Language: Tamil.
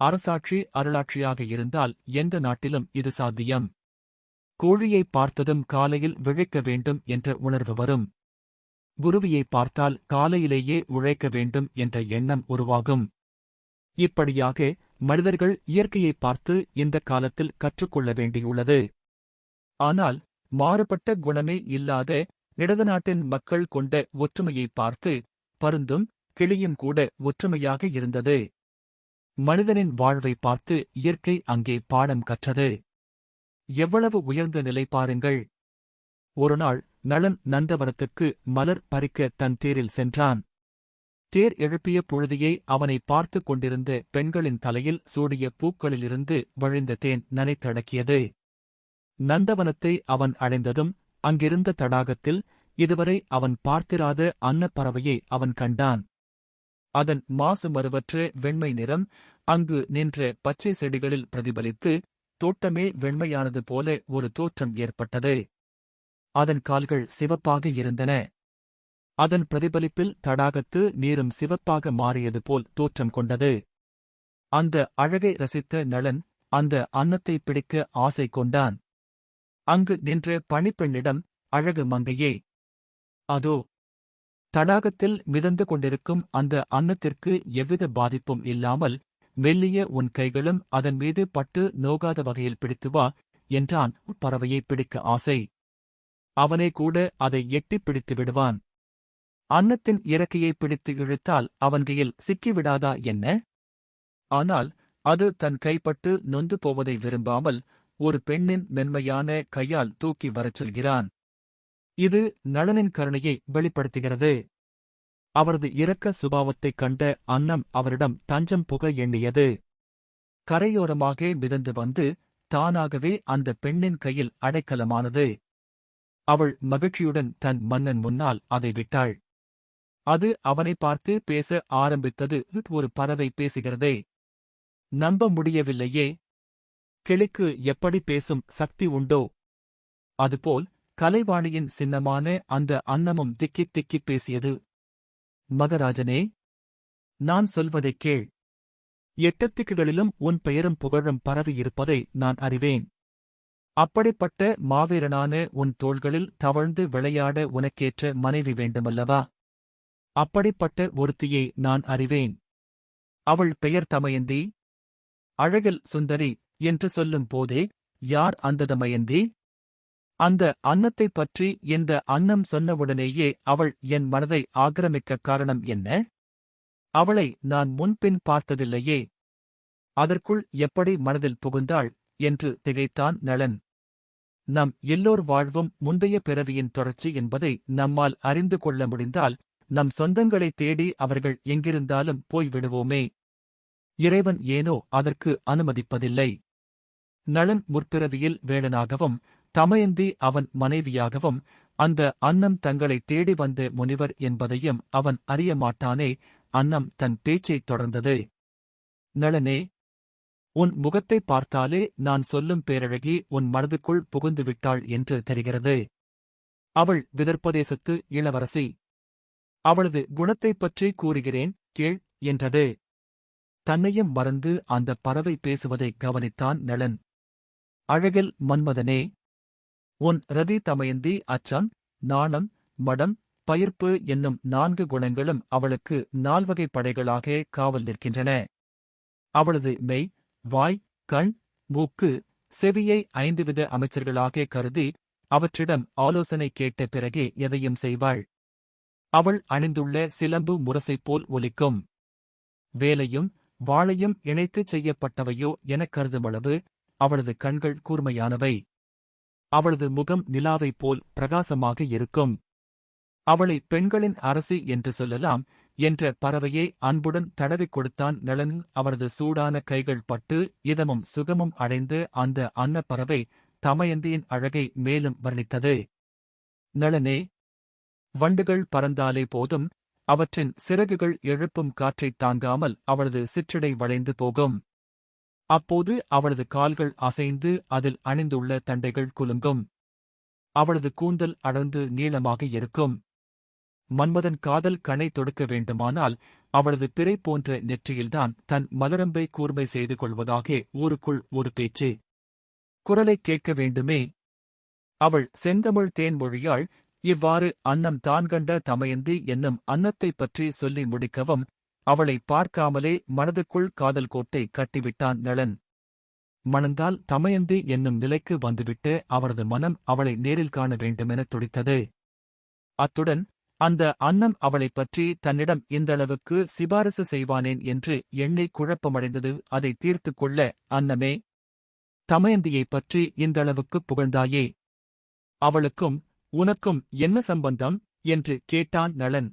அரசாட்சி அருளாட்சியாக இருந்தால் எந்த நாட்டிலும் இது சாத்தியம். கோழியை பார்த்ததும் காலையில் விழைக்க வேண்டும் என்ற உணர்வு வரும். குருவியை பார்த்தால் காலையிலேயே உழைக்க வேண்டும் என்ற எண்ணம் உருவாகும். இப்படியாக மனிதர்கள் இயற்கையை பார்த்து இந்த காலத்தில் கற்றுக்கொள்ள வேண்டியுள்ளது. ஆனால் மாறுபட்ட குணமே இல்லாத இடது நாட்டின் மக்கள் கொண்ட ஒற்றுமையை பார்த்து பருந்தும் கிளியும் கூட ஒற்றுமையாக இருந்தது. மனிதனின் வாழ்வை பார்த்து இயற்கை அங்கே பாடம் கற்றது. எவ்வளவு உயர்ந்த நிலை பாருங்கள். ஒருநாள் நளன் நந்தவனத்துக்கு மலர் பறிக்க தன் தேரில் சென்றான். தேர் எழுப்பிய பொழுதியை அவனை பார்த்துக் கொண்டிருந்த பெண்களின் தலையில் சூடிய பூக்களிலிருந்து வழிந்த தேன் நனைத்தடக்கியது. நந்தவனத்தை அவன் அடைந்ததும் அங்கிருந்த தடாகத்தில் இதுவரை அவன் பார்த்திராத அன்னப்பறவையை அவன் கண்டான். அதன் மாசு மறுவற்ற வெண்மை நிறம் அங்கு நின்ற பச்சை செடிகளில் பிரதிபலித்து தோட்டமே வெண்மையானது போல ஒரு தோற்றம் ஏற்பட்டது. அதன் கால்கள் சிவப்பாக இருந்தன. அதன் பிரதிபலிப்பில் தடாகத்து நீரும் சிவப்பாக மாறியது போல் தோற்றம் கொண்டது. அந்த அழகை ரசித்த நளன் அந்த அன்னத்தை பிடிக்க ஆசை கொண்டான். அங்கு நின்ற பணிப்பெண்ணிடம் அழகு மங்கையே. அதோ தடாகத்தில் மிதந்து கொண்டிருக்கும் அந்த அன்னத்திற்கு எவ்வித பாதிப்பும் இல்லாமல் மெல்லிய உன் கைகளும் அதன் மீது பட்டு நோகாத வகையில் பிடித்து வா என்றான் பறவையை பிடிக்க ஆசை. அவனே கூட அதை எட்டிப் பிடித்து விடுவான். அன்னத்தின் இறக்கையை பிடித்து இழுத்தால் அவன் கையில் சிக்கிவிடாதா என்ன? ஆனால் அது தன் கைப்பட்டு நொந்து போவதை விரும்பாமல் ஒரு பெண்ணின் மென்மையான கையால் தூக்கி வரச் சொல்கிறான். இது நளனின் கருணையை வெளிப்படுத்துகிறது. அவரது இரக்க சுபாவத்தைக் கண்ட அன்னம் அவரிடம் தஞ்சம் புக எண்ணியது. கரையோரமாக மிதந்து வந்து தானாகவே அந்த பெண்ணின் கையில் அடைக்கலமானது. அவள் மகிழ்ச்சியுடன் தன் மன்னன் முன்னால் அதை விட்டாள். அது அவனை பார்த்து பேச ஆரம்பித்தது ஒரு பறவை பேசுகிறதே. நம்ப முடியவில்லையே. கிளிக்கு எப்படி பேசும் சக்தி உண்டோ? அதுபோல் கலைவாணியின் சின்னமான அந்த அன்னமும் திக்கித் திக்கிப் பேசியது. மகராஜனே நான் சொல்வதைக் கேள். எட்டத்திக்குகளிலும் உன் பெயரும் புகழும் பரவியிருப்பதை நான் அறிவேன். அப்படிப்பட்ட மாவீரனான உன் தோள்களில் தவழ்ந்து விளையாட உனக்கேற்ற மனைவி வேண்டுமல்லவா? அப்படிப்பட்ட ஒருத்தியை நான் அறிவேன். அவள் பெயர் தமயந்தி. அழகில் சுந்தரி என்று சொல்லும் போதே யார் அந்த தமயந்தி? அந்த அன்னத்தைப் பற்றி இந்த அன்னம் சொன்னவுடனேயே அவள் என் மனதை ஆக்கிரமிக்க காரணம் என்ன? அவளை நான் முன்பின் பார்த்ததில்லையே. அதற்குள் எப்படி மனதில் புகுந்தாள் என்று திகைத்தான் நளன். நம் எல்லோர் வாழ்வும் முந்தைய பிறவியின் தொடர்ச்சி என்பதை நம்மால் அறிந்து கொள்ள முடிந்தால் நம் சொந்தங்களைத் தேடி அவர்கள் எங்கிருந்தாலும் போய் விடுவோமே. இறைவன் ஏனோ அதற்கு அனுமதிப்பதில்லை. நளன் முற்பிறவியில் வேடனாகவும் தமயந்தி அவன் மனைவியாகவும் அந்த அன்னம் தங்களை தேடி வந்த முனிவர் என்பதையும் அவன் அறிய மாட்டானே அன்னம் தன் பேச்சைத் தொடர்ந்தது. நளனே உன் முகத்தை பார்த்தாலே நான் சொல்லும் பேரழகி உன் மனதுக்குள் புகுந்து விட்டாள் என்று தெரிகிறது. அவள் விதர்ப்பதேசத்து இளவரசி. அவளது குணத்தைப் பற்றி கூறுகிறேன் கேள் என்றது. தன்னையும் மறந்து அந்த பறவை பேசுவதை கவனித்தான் நளன். அழகில் மன்மதனே உன் ரதி தமயந்தி அச்சம் நாணம் மடம் பயிர்ப்பு என்னும் நான்கு குணங்களும் அவளுக்கு நால்வகை படைகளாக காவல் நிற்கின்றன. அவளது மெய் வாய் கண் மூக்கு செவியை ஐந்துவித அமைச்சர்களாக கருதி அவற்றிடம் ஆலோசனை கேட்ட பிறகே எதையும் செய்வாள். அவள் அணிந்துள்ள சிலம்பு முரசைப் போல் ஒலிக்கும். வேலையும் வாளையும் இணைத்துச் செய்யப்பட்டவையோ எனக் கருதுமளவு அவளது கண்கள் கூர்மையானவை. அவளது முகம் நிலாவைப் போல் பிரகாசமாக இருக்கும். அவளை பெண்களின் அரசி என்று சொல்லலாம் என்ற பறவையை அன்புடன் தடவிக் கொடுத்தான் நளன் அவரது சூடான கைகள் பட்டு இதமும் சுகமும் அடைந்து அந்த அன்னப்பறவை தமயந்தியின் அழகை மேலும் வர்ணித்தது. நளனே வண்டுகள் பறந்தாலே போதும் அவற்றின் சிறகுகள் எழுப்பும் காற்றைத் தாங்காமல் அவளது சிற்றடை வளைந்து போகும். அப்போது அவளது கால்கள் அசைந்து அதில் அணிந்துள்ள தண்டைகள் குலுங்கும். அவளது கூந்தல் அடர்ந்து நீளமாக இருக்கும். மன்மதன் காதல் கணை தொடுக்க வேண்டுமானால் அவளது பிறை போன்ற நெற்றியில்தான் தன் மலரம்பை கூர்மை செய்து கொள்வதாக ஊருக்குள் ஒரு பேச்சு. குரலைக் கேட்க வேண்டுமே? அவள் செந்தமிழ் தேன்மொழியாள் இவ்வாறு அன்னம் தான் கண்ட தமயந்தி என்னும் அன்னத்தைப் பற்றி சொல்லி முடிக்கவும் அவளை பார்க்காமலே மனதுக்குள் காதல் கோட்டை கட்டிவிட்டான் நளன். மணந்தால் தமயந்தி என்னும் நிலைக்கு வந்துவிட்டு அவரது மனம் அவளை நேரில் காண வேண்டுமெனத் துடித்தது. அத்துடன் அந்த அன்னம் அவளைப் பற்றி தன்னிடம் இந்தளவுக்கு சிபாரிசு செய்வானேன் என்று எண்ணி குழப்பமடைந்தது. அதை தீர்த்துக் கொள்ள அன்னமே தமயந்தியைப் பற்றி இந்தளவுக்குப் புகழ்ந்தாயே அவளுக்கும் உனக்கும் என்ன சம்பந்தம்? என்று கேட்டான் நளன்.